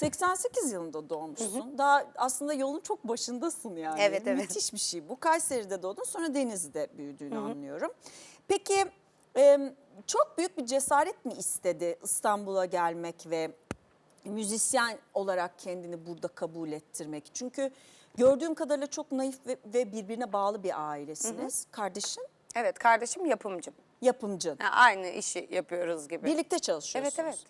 88 yılında doğmuşsun. Daha aslında yolun çok başındasın yani. Evet, evet. Müthiş bir şey bu. Kayseri'de doğdun sonra Denizli'de büyüdüğünü anlıyorum. Peki e, çok büyük bir cesaret mi istedi İstanbul'a gelmek ve müzisyen olarak kendini burada kabul ettirmek? Çünkü gördüğüm kadarıyla çok naif ve, ve birbirine bağlı bir ailesiniz. Kardeşin Evet kardeşim yapımcı. Yapımcı. Yani aynı işi yapıyoruz gibi. Birlikte çalışıyorsunuz. Evet, evet.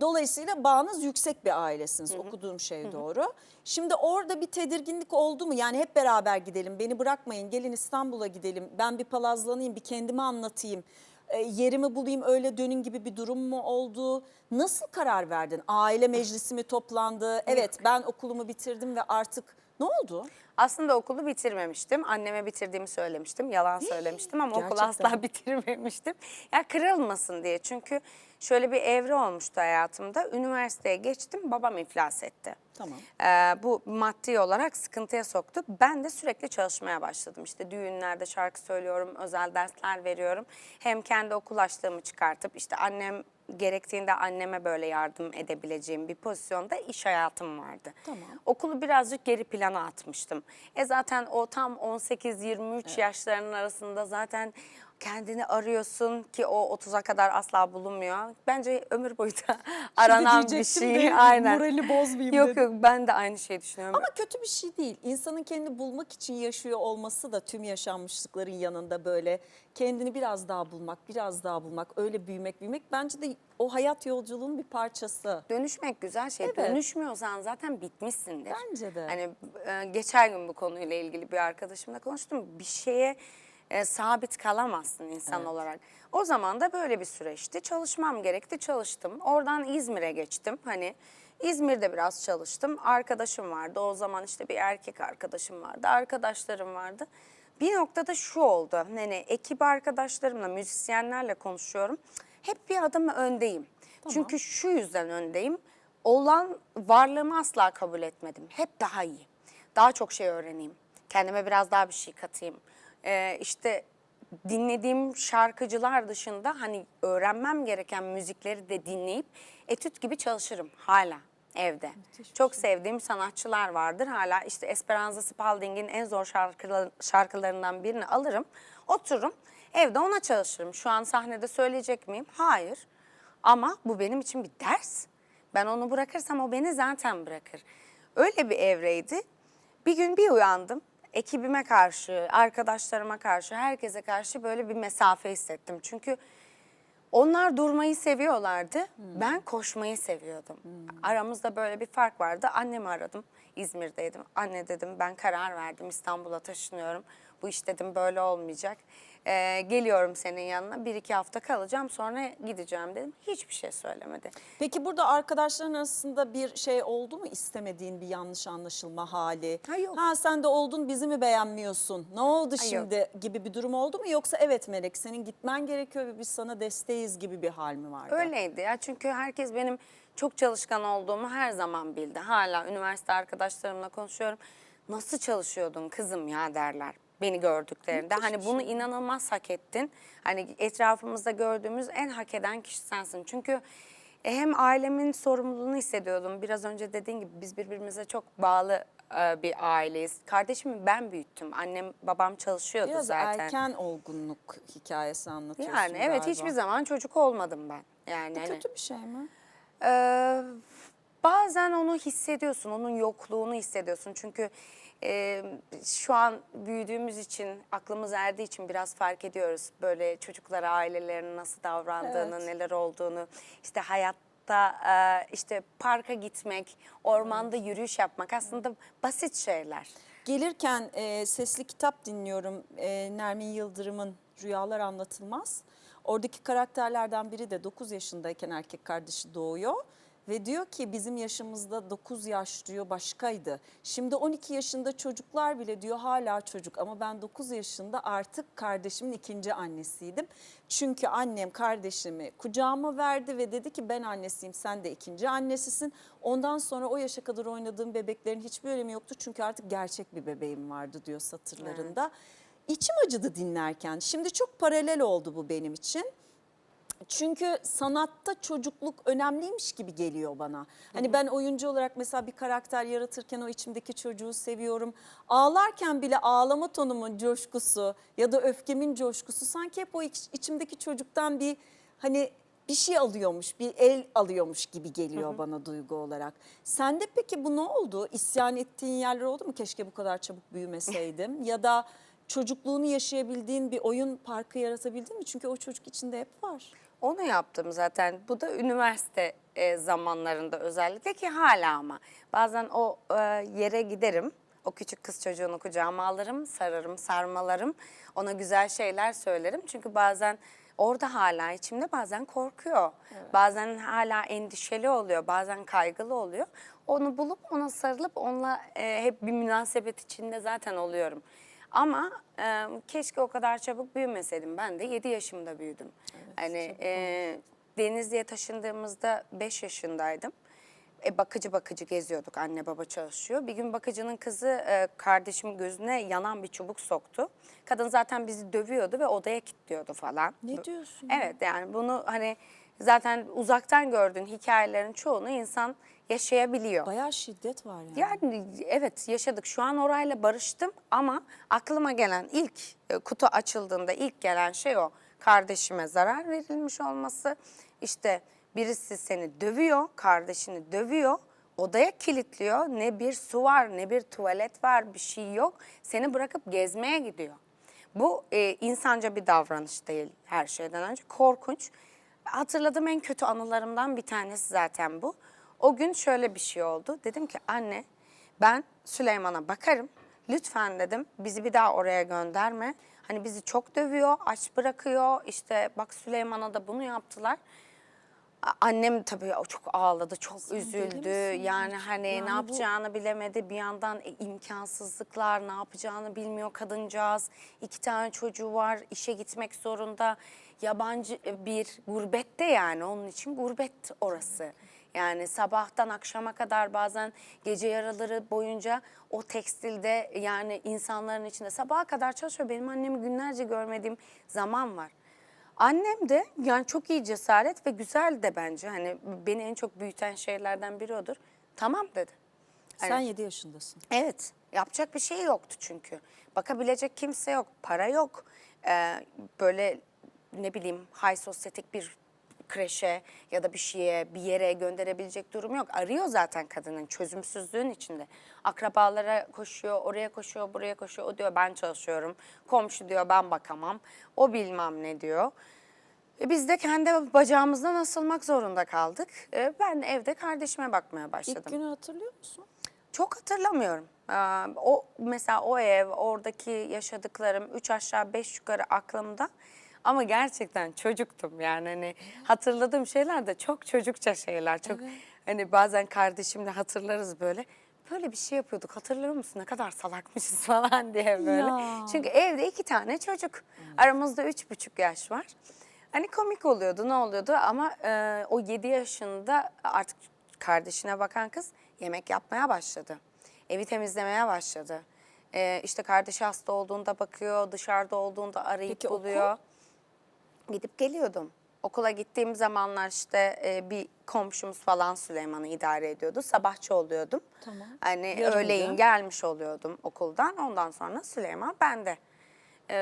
Dolayısıyla bağınız yüksek bir ailesiniz. Okuduğum şey doğru. Şimdi orada bir tedirginlik oldu mu? Yani hep beraber gidelim. Beni bırakmayın. Gelin İstanbul'a gidelim. Ben bir palazlanayım, bir kendimi anlatayım. e, yerimi bulayım öyle dönün gibi bir durum mu oldu? Nasıl karar verdin? Aile meclisi mi toplandı? Evet ben okulumu bitirdim ve artık ne oldu? Aslında okulu bitirmemiştim. Anneme bitirdiğimi söylemiştim. Yalan söylemiştim ama okulu Gerçekten. asla bitirmemiştim. Ya kırılmasın diye. Çünkü şöyle bir evre olmuştu hayatımda. Üniversiteye geçtim. Babam iflas etti. Tamam. Ee, bu maddi olarak sıkıntıya soktu. Ben de sürekli çalışmaya başladım. İşte düğünlerde şarkı söylüyorum, özel dersler veriyorum. Hem kendi okul açlığımı çıkartıp işte annem gerektiğinde anneme böyle yardım edebileceğim bir pozisyonda iş hayatım vardı. Tamam. Okulu birazcık geri plana atmıştım. E zaten o tam 18-23 yaşlarının arasında zaten kendini arıyorsun ki o 30'a kadar asla bulunmuyor. Bence ömür boyu da aranan bir şey. de Aynen. morali bozmayayım Yok dedim. yok ben de aynı şeyi düşünüyorum. Ama kötü bir şey değil. İnsanın kendi bulmak için yaşıyor olması da tüm yaşanmışlıkların yanında böyle kendini biraz daha bulmak, biraz daha bulmak, öyle büyümek, büyümek bence de o hayat yolculuğunun bir parçası. Dönüşmek güzel şey. Evet. Dönüşmüyorsan zaten bitmişsindir. Bence de. Hani e, geçen gün bu konuyla ilgili bir arkadaşımla konuştum. Bir şeye e, sabit kalamazsın insan olarak. O zaman da böyle bir süreçti. Çalışmam gerekti, çalıştım. Oradan İzmir'e geçtim. Hani İzmir'de biraz çalıştım. Arkadaşım vardı. O zaman işte bir erkek arkadaşım vardı. Arkadaşlarım vardı. Bir noktada şu oldu. Hani ekip arkadaşlarımla, müzisyenlerle konuşuyorum. Hep bir adım öndeyim. Çünkü şu yüzden öndeyim. Olan varlığımı asla kabul etmedim. Hep daha iyi. Daha çok şey öğreneyim. Kendime biraz daha bir şey katayım. Ee, işte dinlediğim şarkıcılar dışında hani öğrenmem gereken müzikleri de dinleyip etüt gibi çalışırım hala evde. Çok sevdiğim sanatçılar vardır. Hala işte Esperanza Spalding'in en zor şarkılar, şarkılarından birini alırım. Otururum evde ona çalışırım. Şu an sahnede söyleyecek miyim? Hayır. Ama bu benim için bir ders. Ben onu bırakırsam o beni zaten bırakır. Öyle bir evreydi. Bir gün bir uyandım. Ekibime karşı, arkadaşlarıma karşı, herkese karşı böyle bir mesafe hissettim. Çünkü onlar durmayı seviyorlardı. Ben koşmayı seviyordum. Aramızda böyle bir fark vardı. Annemi aradım. İzmir'deydim. Anne dedim ben karar verdim İstanbul'a taşınıyorum. Bu iş dedim böyle olmayacak. Ee, geliyorum senin yanına bir iki hafta kalacağım sonra gideceğim dedim. Hiçbir şey söylemedi. Peki burada arkadaşların arasında bir şey oldu mu istemediğin bir yanlış anlaşılma hali? Ha, yok. Ha sen de oldun bizi mi beğenmiyorsun? Ne oldu Ha, yok. şimdi gibi bir durum oldu mu? Yoksa evet Melek senin gitmen gerekiyor ve biz sana desteğiz gibi bir hal mi vardı? Öyleydi ya çünkü herkes benim çok çalışkan olduğumu her zaman bildi. Hala üniversite arkadaşlarımla konuşuyorum. Nasıl çalışıyordun kızım ya derler beni gördüklerinde. Hani bunu inanılmaz hak ettin. Hani etrafımızda gördüğümüz en hak eden kişi sensin. Çünkü e, hem ailemin sorumluluğunu hissediyordum. Biraz önce dediğin gibi biz birbirimize çok bağlı e, bir aileyiz. Kardeşimi ben büyüttüm. Annem babam çalışıyordu Biraz zaten. erken olgunluk hikayesi anlatıyorsun Yani evet galiba. hiçbir zaman çocuk olmadım ben. Yani Bu hani- kötü bir şey mi? ee, bazen onu hissediyorsun, onun yokluğunu hissediyorsun. Çünkü e, şu an büyüdüğümüz için, aklımız erdiği için biraz fark ediyoruz. Böyle çocuklara, ailelerinin nasıl davrandığını, Evet. neler olduğunu. İşte hayatta e, işte parka gitmek, ormanda yürüyüş yapmak aslında basit şeyler. Gelirken e, sesli kitap dinliyorum e, Nermin Yıldırım'ın Rüyalar Anlatılmaz. Oradaki karakterlerden biri de 9 yaşındayken erkek kardeşi doğuyor. Ve diyor ki bizim yaşımızda 9 yaş diyor başkaydı. Şimdi 12 yaşında çocuklar bile diyor hala çocuk ama ben 9 yaşında artık kardeşimin ikinci annesiydim. Çünkü annem kardeşimi kucağıma verdi ve dedi ki ben annesiyim sen de ikinci annesisin. Ondan sonra o yaşa kadar oynadığım bebeklerin hiçbir önemi yoktu çünkü artık gerçek bir bebeğim vardı diyor satırlarında. İçim acıdı dinlerken. Şimdi çok paralel oldu bu benim için. Çünkü sanatta çocukluk önemliymiş gibi geliyor bana. Hani ben oyuncu olarak mesela bir karakter yaratırken o içimdeki çocuğu seviyorum. Ağlarken bile ağlama tonumun coşkusu ya da öfkemin coşkusu sanki hep o iç- içimdeki çocuktan bir hani bir şey alıyormuş, bir el alıyormuş gibi geliyor bana duygu olarak. Sende peki bu ne oldu? İsyan ettiğin yerler oldu mu? Keşke bu kadar çabuk büyümeseydim. ya da çocukluğunu yaşayabildiğin bir oyun parkı yaratabildin mi? Çünkü o çocuk içinde hep var. Onu yaptım zaten. Bu da üniversite e, zamanlarında özellikle ki hala ama. Bazen o e, yere giderim. O küçük kız çocuğunu kucağıma alırım, sararım, sarmalarım. Ona güzel şeyler söylerim. Çünkü bazen orada hala içimde bazen korkuyor. Bazen hala endişeli oluyor, bazen kaygılı oluyor. Onu bulup ona sarılıp onunla e, hep bir münasebet içinde zaten oluyorum. Ama e, keşke o kadar çabuk büyümeseydim. Ben de 7 yaşımda büyüdüm. hani e, Denizli'ye taşındığımızda 5 yaşındaydım. E, bakıcı bakıcı geziyorduk. Anne baba çalışıyor. Bir gün bakıcının kızı e, kardeşimin gözüne yanan bir çubuk soktu. Kadın zaten bizi dövüyordu ve odaya kilitliyordu falan. Ne diyorsun? Evet yani bunu hani zaten uzaktan gördüğün hikayelerin çoğunu insan yaşayabiliyor. Bayağı şiddet var yani. Yani evet yaşadık. Şu an orayla barıştım ama aklıma gelen ilk e, kutu açıldığında ilk gelen şey o. Kardeşime zarar verilmiş olması. İşte birisi seni dövüyor, kardeşini dövüyor. Odaya kilitliyor. Ne bir su var, ne bir tuvalet var, bir şey yok. Seni bırakıp gezmeye gidiyor. Bu e, insanca bir davranış değil her şeyden önce. Korkunç. Hatırladığım en kötü anılarımdan bir tanesi zaten bu. O gün şöyle bir şey oldu. Dedim ki anne ben Süleyman'a bakarım. Lütfen dedim bizi bir daha oraya gönderme. Hani bizi çok dövüyor, aç bırakıyor. İşte bak Süleyman'a da bunu yaptılar. Annem tabii çok ağladı, çok deli üzüldü. Yani hani Yani ne bu- yapacağını bilemedi. Bir yandan e, imkansızlıklar, ne yapacağını bilmiyor kadıncağız. İki tane çocuğu var, işe gitmek zorunda. Yabancı e, bir gurbette yani onun için gurbet orası. Yani sabahtan akşama kadar bazen gece yaraları boyunca o tekstilde yani insanların içinde sabaha kadar çalışıyor. Benim annemi günlerce görmediğim zaman var. Annem de yani çok iyi cesaret ve güzel de bence. Hani beni en çok büyüten şeylerden biri odur. Tamam dedi. Sen Hani- 7 yaşındasın. Evet, yapacak bir şey yoktu çünkü. Bakabilecek kimse yok, para yok. Ee, böyle ne bileyim high sosyetik bir kreşe ya da bir şeye, bir yere gönderebilecek durum yok. Arıyor zaten kadının çözümsüzlüğün içinde. Akrabalara koşuyor, oraya koşuyor, buraya koşuyor. O diyor ben çalışıyorum. Komşu diyor ben bakamam. O bilmem ne diyor. E biz de kendi bacağımızdan asılmak zorunda kaldık. E ben evde kardeşime bakmaya başladım. İlk günü hatırlıyor musun? Çok hatırlamıyorum. Ee, o mesela o ev, oradaki yaşadıklarım üç aşağı beş yukarı aklımda. Ama gerçekten çocuktum yani hani hatırladığım şeyler de çok çocukça şeyler. Çok hani bazen kardeşimle hatırlarız böyle. Böyle bir şey yapıyorduk hatırlıyor musun ne kadar salakmışız falan diye böyle. Ya. Çünkü evde iki tane çocuk. Aramızda üç buçuk yaş var. Hani komik oluyordu ne oluyordu ama e, o 7 yaşında artık kardeşine bakan kız yemek yapmaya başladı. Evi temizlemeye başladı. E, işte kardeşi hasta olduğunda bakıyor, dışarıda olduğunda arayıp Peki okul? Gidip geliyordum. Okula gittiğim zamanlar işte e, bir komşumuz falan Süleyman'ı idare ediyordu. Sabahçı oluyordum. Tamam. Hani Yarın öğleyin gelmiş oluyordum okuldan. Ondan sonra Süleyman bende. Ee,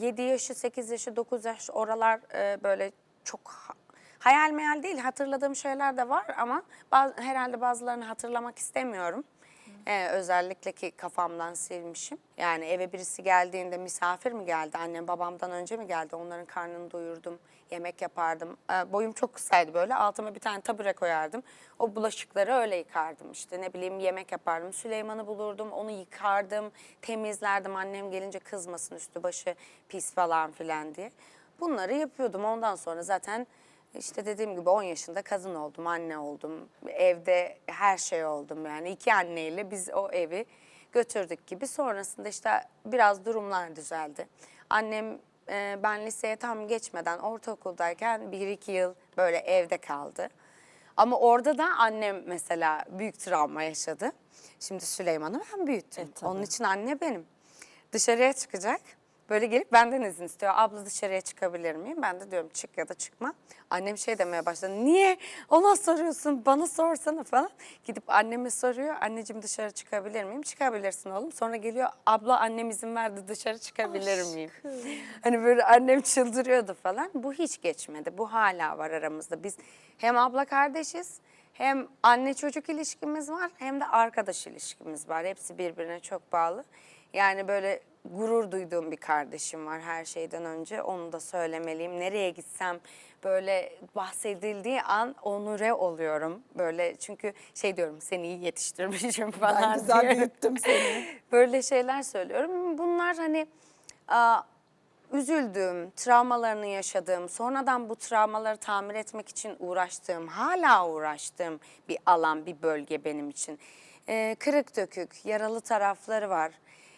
7 yaşı, 8 yaşı, 9 yaş oralar e, böyle çok ha- hayal meyal değil. Hatırladığım şeyler de var ama baz- herhalde bazılarını hatırlamak istemiyorum. Ee, özellikle ki kafamdan silmişim. Yani eve birisi geldiğinde misafir mi geldi, annem babamdan önce mi geldi? Onların karnını doyurdum, yemek yapardım. Ee, boyum çok kısaydı böyle. Altıma bir tane tabure koyardım. O bulaşıkları öyle yıkardım. İşte ne bileyim yemek yapardım. Süleyman'ı bulurdum, onu yıkardım, temizlerdim. Annem gelince kızmasın üstü başı pis falan filan diye. Bunları yapıyordum. Ondan sonra zaten işte dediğim gibi 10 yaşında kadın oldum, anne oldum. Evde her şey oldum yani. iki anneyle biz o evi götürdük gibi. Sonrasında işte biraz durumlar düzeldi. Annem e, ben liseye tam geçmeden ortaokuldayken bir iki yıl böyle evde kaldı. Ama orada da annem mesela büyük travma yaşadı. Şimdi Süleyman'ı ben büyüttüm. E, tabii. Onun için anne benim. Dışarıya çıkacak. Böyle gelip benden izin istiyor. Abla dışarıya çıkabilir miyim? Ben de diyorum çık ya da çıkma. Annem şey demeye başladı. Niye ona soruyorsun bana sorsana falan. Gidip anneme soruyor. Anneciğim dışarı çıkabilir miyim? Çıkabilirsin oğlum. Sonra geliyor abla annem izin verdi dışarı çıkabilir miyim? Hani böyle annem çıldırıyordu falan. Bu hiç geçmedi. Bu hala var aramızda. Biz hem abla kardeşiz hem anne çocuk ilişkimiz var hem de arkadaş ilişkimiz var. Hepsi birbirine çok bağlı. Yani böyle gurur duyduğum bir kardeşim var her şeyden önce. Onu da söylemeliyim. Nereye gitsem böyle bahsedildiği an onure oluyorum. Böyle çünkü şey diyorum seni iyi yetiştirmişim falan Ben güzel diye. büyüttüm seni. Böyle şeyler söylüyorum. Bunlar hani aa, üzüldüğüm, travmalarını yaşadığım, sonradan bu travmaları tamir etmek için uğraştığım, hala uğraştığım bir alan, bir bölge benim için. Ee, kırık dökük, yaralı tarafları var.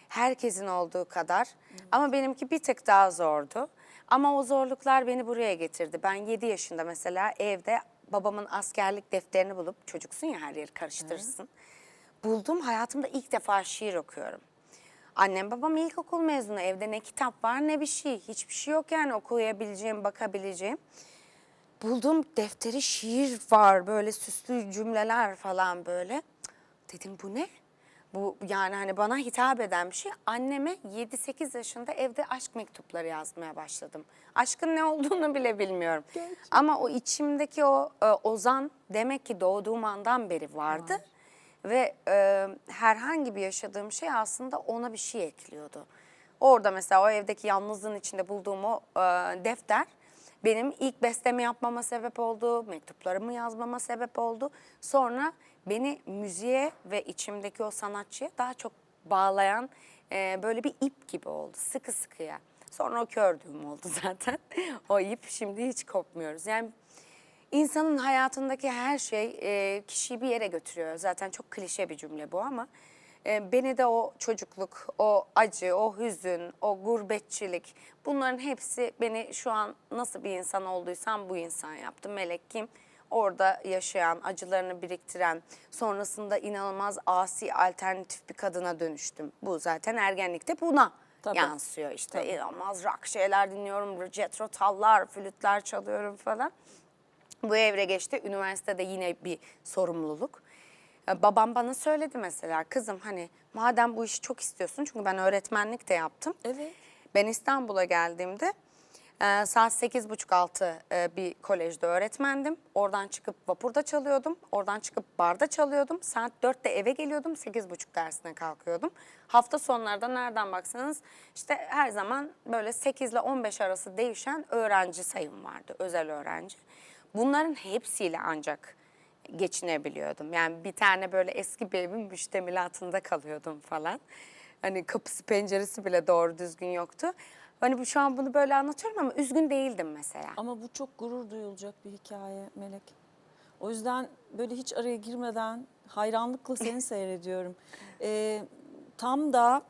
Herkesin olduğu kadar. Ama benimki bir tık daha zordu. Ama o zorluklar beni buraya getirdi. Ben 7 yaşında mesela evde babamın askerlik defterini bulup, çocuksun ya her yeri karıştırırsın. Buldum hayatımda ilk defa şiir okuyorum. Annem babam ilkokul mezunu. Evde ne kitap var ne bir şey. Hiçbir şey yok yani okuyabileceğim, bakabileceğim. Buldum defteri şiir var böyle süslü cümleler falan böyle. Dedim bu ne? Bu yani hani bana hitap eden bir şey. Anneme 7-8 yaşında evde aşk mektupları yazmaya başladım. Aşkın ne olduğunu bile bilmiyorum. Ama o içimdeki o e, ozan demek ki doğduğum andan beri vardı. Ve e, herhangi bir yaşadığım şey aslında ona bir şey ekliyordu. Orada mesela o evdeki yalnızlığın içinde bulduğum o e, defter benim ilk bestemi yapmama sebep oldu, mektuplarımı yazmama sebep oldu. Sonra beni müziğe ve içimdeki o sanatçıya daha çok bağlayan e, böyle bir ip gibi oldu, sıkı sıkıya. Sonra o kör düğüm oldu zaten. o ip şimdi hiç kopmuyoruz. Yani İnsanın hayatındaki her şey e, kişiyi bir yere götürüyor. Zaten çok klişe bir cümle bu ama e, beni de o çocukluk, o acı, o hüzün, o gurbetçilik bunların hepsi beni şu an nasıl bir insan olduysam bu insan yaptı. Melek kim? Orada yaşayan, acılarını biriktiren, sonrasında inanılmaz asi, alternatif bir kadına dönüştüm. Bu zaten ergenlikte buna Tabii. yansıyor işte. İnanılmaz rock şeyler dinliyorum, Jethro Tull'lar, flütler çalıyorum falan. Bu evre geçti. Üniversitede yine bir sorumluluk. Babam bana söyledi mesela kızım hani madem bu işi çok istiyorsun çünkü ben öğretmenlik de yaptım. Evet. Ben İstanbul'a geldiğimde e, saat 8.30-6 e, bir kolejde öğretmendim. Oradan çıkıp vapurda çalıyordum. Oradan çıkıp barda çalıyordum. Saat 4'te eve geliyordum. 8.30 dersine kalkıyordum. Hafta sonlarda nereden baksanız işte her zaman böyle 8 ile 15 arası değişen öğrenci sayım vardı. Özel öğrenci. Bunların hepsiyle ancak geçinebiliyordum. Yani bir tane böyle eski bir evin müştemilatında kalıyordum falan. Hani kapısı penceresi bile doğru düzgün yoktu. Hani bu- şu an bunu böyle anlatıyorum ama üzgün değildim mesela. Ama bu çok gurur duyulacak bir hikaye Melek. O yüzden böyle hiç araya girmeden hayranlıkla seni seyrediyorum. Ee, tam da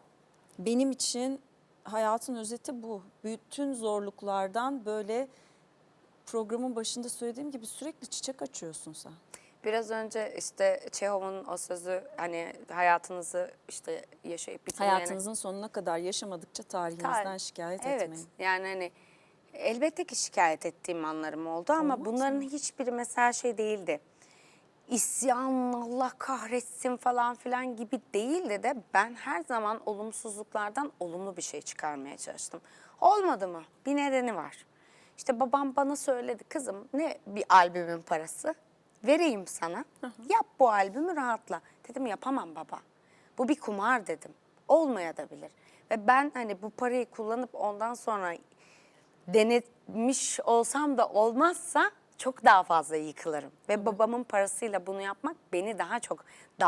benim için hayatın özeti bu. Bütün zorluklardan böyle programın başında söylediğim gibi sürekli çiçek açıyorsun sen. Biraz önce işte Çehov'un o sözü hani hayatınızı işte yaşayıp bitirmeyene... Hayatınızın sonuna kadar yaşamadıkça tarihinizden şikayet evet, etmeyin. yani hani elbette ki şikayet ettiğim anlarım oldu ama Olmaz bunların hiçbiri mesela şey değildi. İsyan, Allah kahretsin falan filan gibi değildi de ben her zaman olumsuzluklardan olumlu bir şey çıkarmaya çalıştım. Olmadı mı? Bir nedeni var. İşte babam bana söyledi kızım ne bir albümün parası? Vereyim sana. Yap bu albümü rahatla. Dedim yapamam baba. Bu bir kumar dedim. Olmayabilir. Ve ben hani bu parayı kullanıp ondan sonra denetmiş olsam da olmazsa çok daha fazla yıkılırım. Ve babamın parasıyla bunu yapmak beni daha çok